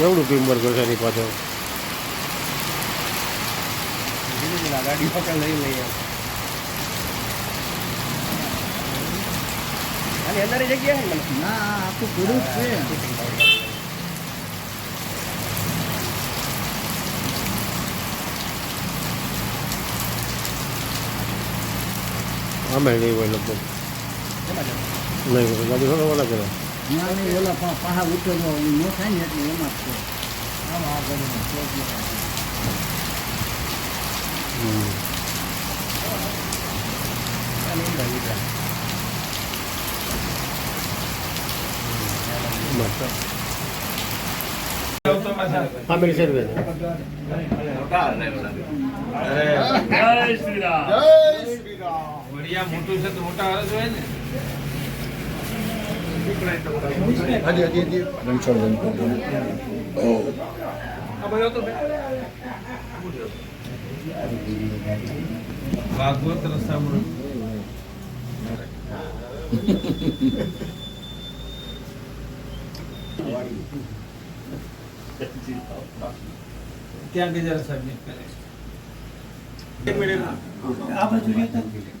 કેવડું પિમ્બર કરશે એની પાછળ? ગાડી પકડ લઈ લઈએ અંદર જગ્યા છે ના આખું પૂરું છે નહીં હોય લગભગ. નહીં ગાડી થોડો ઓલા કરે. નહીં ઓલા પા- પાહા ઉતરવા ન થાય ને એટલે એમાં જ છે. આમ આ જય શ્રી રામ. મોટું છે તો મોટા હરજ હોય ને. આ બધો તો ભાગવત રસામૃત ત્યાં ગજરા સબમિટ કરે ઓકે બધું તો બાકી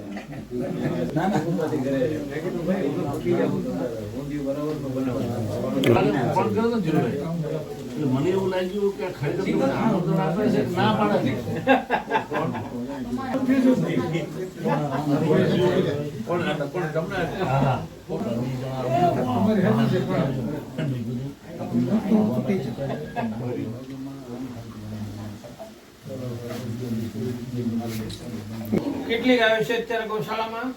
મને એવું લાગ્યું કે ખરેખર આમંત્રણ આપે છે ના પાડે હા, હા. કેટલી ગાયો છે અત્યારે ગૌશાળામાં?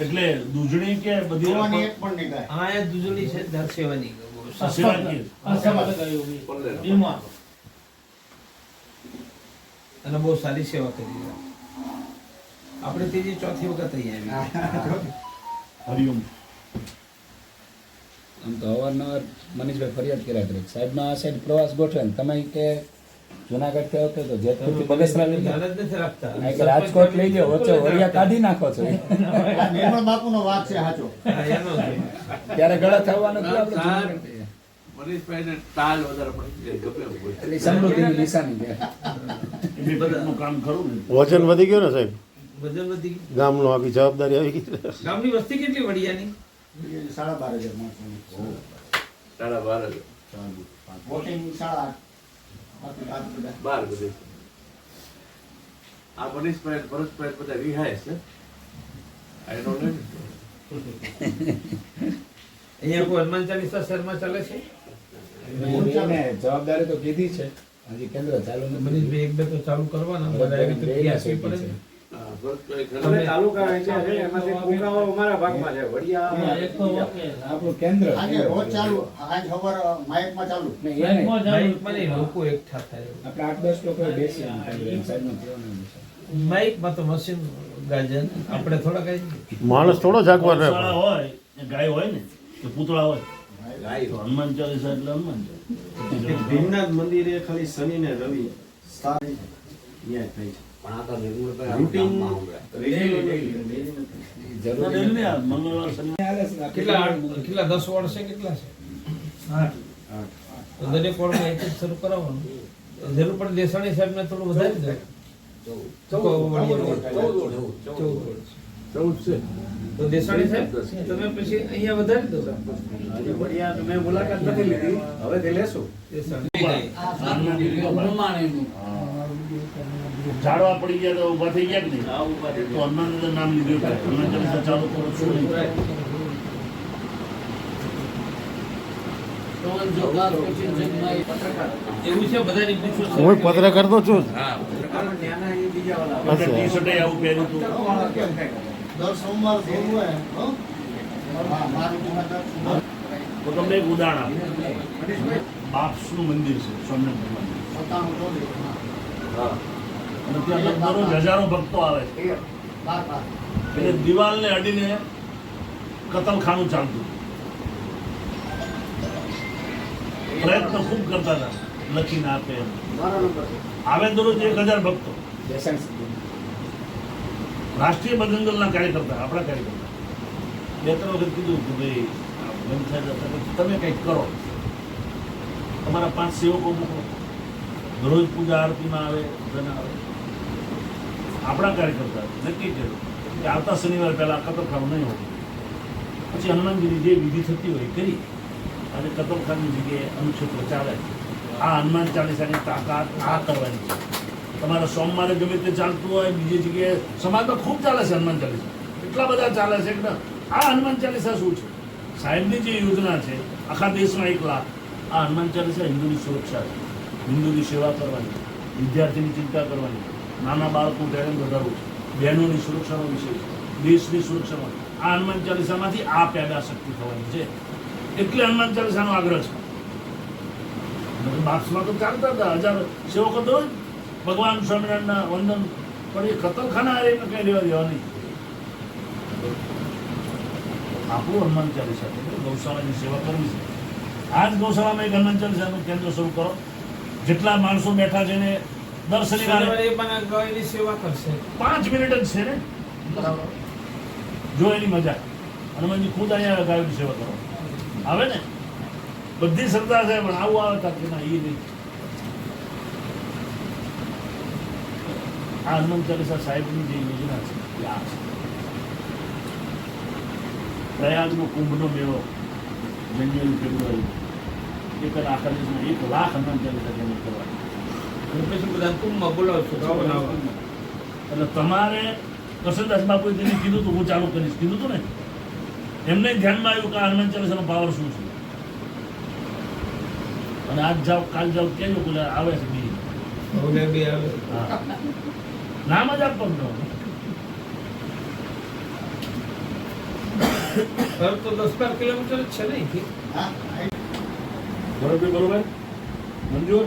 એટલે દૂધણી કે બધી એક પણ નહીં ગાય. હા એ દૂધળી છે દર સેવાની આ અને બહુ સારી સેવા કરી. આપણે ત્રીજી ચોથી વખત અહીંયા આવી હરિઓમ. આમ તો અવારનવાર મનીષભાઈ ફરિયાદ કર્યા કરે. સાહેબનો આ સાઈડ પ્રવાસ ગોઠવે ને તમે કે જુનાગઢ કયો આવતો તો જેતપુરથી બગસરા લઈ જાઓ રાજકોટ લઈ જાઓ વચ્ચે વરિયા કાઢી નાખો છો. નિર્મળ બાપુનો વાત છે સાચો. ત્યારે ગળા થવાનું કે આપણે મનીષભાઈને ટાલ વધારે પડી જાય ગમે એવું હોય. એટલે સમૃદ્ધિની નિશાની છે. એમની કામ ખરું વજન વધી ગયું ને સાહેબ? વજન વધી ગયું. ગામનો આખી જવાબદારી આવી ગઈ. ગામની વસ્તી કેટલી વડિયાની? સાડા બાર હજાર માણસોની. સાડા બાર હજાર. વોટિંગ સાડા આઠ. બાર બધે. આ બધા રિહાય છે. હનુમાન ચાલીસા શર્મા ચાલે છે? જવાબદારી તો કીધી છે. હજી કેન્દ્ર ચાલુ મનીષભાઈ એક બે તો ચાલુ કરવાના બધા એવી તો પડે. આપણું કેન્દ્ર. રોજ ચાલુ આજ ખબર માઇકમાં ચાલુ. ને એને માઇકમાં નહીં, લોકો એકઠા થાય. આપણે આઠ દસ લોકો બેસીએ એમ સાહેબનું કહેવાનું છે. માઇકમાં તો મશીન ગાજન આપણે થોડા કઈ માણસ થોડો જાગવા રહે હોય ગાય હોય ને કે પૂતળા હોય. ગાય હનુમાન ચાલીસા એટલે હનુમાન ચાલીસા. ભીમનાથ મંદિરે ખાલી શનિ ને રવિ સારી ન્યાય થાય છે. પણ આ તો નિર્મળભાઈ. કેટલા કેટલા દસ વોર્ડ છે? કેટલા છે દરેક વોર્ડમાં એક જ શરૂ કરાવવાનું. જરૂર પડે દેસાણી સાહેબને થોડું વધારી દે ચૌદ. છે. તો દેસાણી સાહેબ તમે પછી અહીંયા વધારી દો તો મુલાકાત નથી લીધી. હવેથી લેશું. દેસાણી. ઝાડવા પડી ગયા તો ઊભા થઈ ગયા કે નહીં? તો હનુમાન નામ લીધું હનુમાન ચાલીસા ચાલુ કરો છે બધાની પૂછો છે. હું પત્રકાર તો છું તમને એક ઉદાહરણ આપું. બાપ્સનું મંદિર છે સ્વામિનારાયણ. હા. અને ત્યાં દરરોજ હજારો ભક્તો આવે છે. એ બાર બાર. એટલે દિવાલને અડીને કતલખાનું ચાલતું. પ્રયત્ન ખૂબ કરતા હતા લખીને આપે એમ. આવે દરરોજ એક હજાર ભક્તો. રાષ્ટ્રીય બજરંગદળના કાર્યકર્તા આપણા કાર્યકર્તા. બે ત્રણ વખત કીધું કે ભાઈ બંધ થાય તમે- તમે કંઈક કરો. તમારા પાંચ સેવકો મૂકો. દરરોજ પૂજા આરતીમાં આવે ધન આવે. આપણા કાર્યકર્તા નક્કી કર્યું કે આવતા શનિવાર પહેલા કતરખાનું નહીં હોતું. પછી હનુમાનજીની જે વિધિ થતી હોય કરી. અને કતરખાની જગ્યાએ અનુક્ષેત્ર ચાલે. આ હનુમાન ચાલીસાની તાકાત આ કરવાની છે. તમારા સોમવારે ગમે તે ચાલતું હોય, બીજી જગ્યાએ સમાજમાં ખૂબ ચાલે છે હનુમાન ચાલીસા. એટલા બધા ચાલે છે કે આ હનુમાન ચાલીસા શું છે? સાહેબની જે યોજના છે, આખા દેશમાં એક લાખ. આ હનુમાન ચાલીસા હિન્દુની સુરક્ષા છે. હિન્દુની સેવા કરવાની, વિદ્યાર્થીની ચિંતા કરવાની, નાના બાળકો ટેલેન્ટ વધારવું, બહેનોની સુરક્ષાનો વિષય દેશની સુરક્ષામાં. આ હનુમાન ચાલીસામાંથી આ પેદા શક્તિ થવાની છે. એટલે હનુમાન ચાલીસાનો આગ્રહ છે. માર્ક્સમાં તો ચાલતા હતા, હજાર સેવકો તો. ભગવાન સ્વામિનારાયણના વંદન પણ એ કતલખાના હારે એમને કઈ લેવા દેવા નહીં આપણું હનુમાન ચાલીસા ગૌશાળાની સેવા કરવી છે. આ જ ગૌશાળામાં એક હનુમાન ચાલીસાનું કેન્દ્ર શરૂ કરો. જેટલા માણસો બેઠા છે ને દર શનિવારે સેવા કરશે. પાંચ મિનિટ જ છે ને? જો એની મજા. હનુમાનજી ખુદ અહીંયા ગાયોની સેવા કરો. આવે ને? બધી શ્રદ્ધા છે પણ આવું આવે તાર ના એ નહીં. આ હનુમાન ચાલીસા સાહેબની જે યોજના છે એ આ છે. પ્રયાગનો કુંભનો મેળો જન્યુઆરી ફેબ્રુઆરી જ આખા દેશમાં એક લાખ હનુમાન ચાલીસા કેન્દ્ર કરવાની એટલે તમારે કસરદાસ બાપુએ જેને કીધું હતું હું ચાલુ કરીશ કીધું હતું ને એમને ધ્યાનમાં આવ્યું કે આ હનુમાન ચાલીસાનો પાવર શું છે અને આજ જાઓ કાલ જાઓ કેજો બોલે આવે છે બી હવે બી આવે હા નામ જ આપવાનું તો દસ બાર કિલોમીટર છે ને અહીંથી. હા બરોબર બરોબર મંજૂર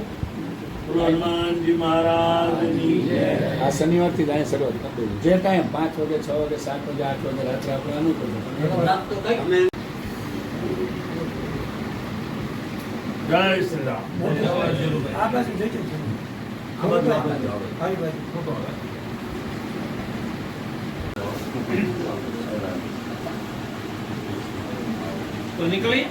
બોલો હનુમાનજી મહારાજની જય. આ શનિવારથી જ અહીંયા શરૂઆત કરી દેવી જે ટાઈમ પાંચ વાગે છ વાગે સાત વાગે આઠ વાગે રાત્રે આપણે અનુકૂળ છે. જય શ્રી રામ. તો નીકળીએ?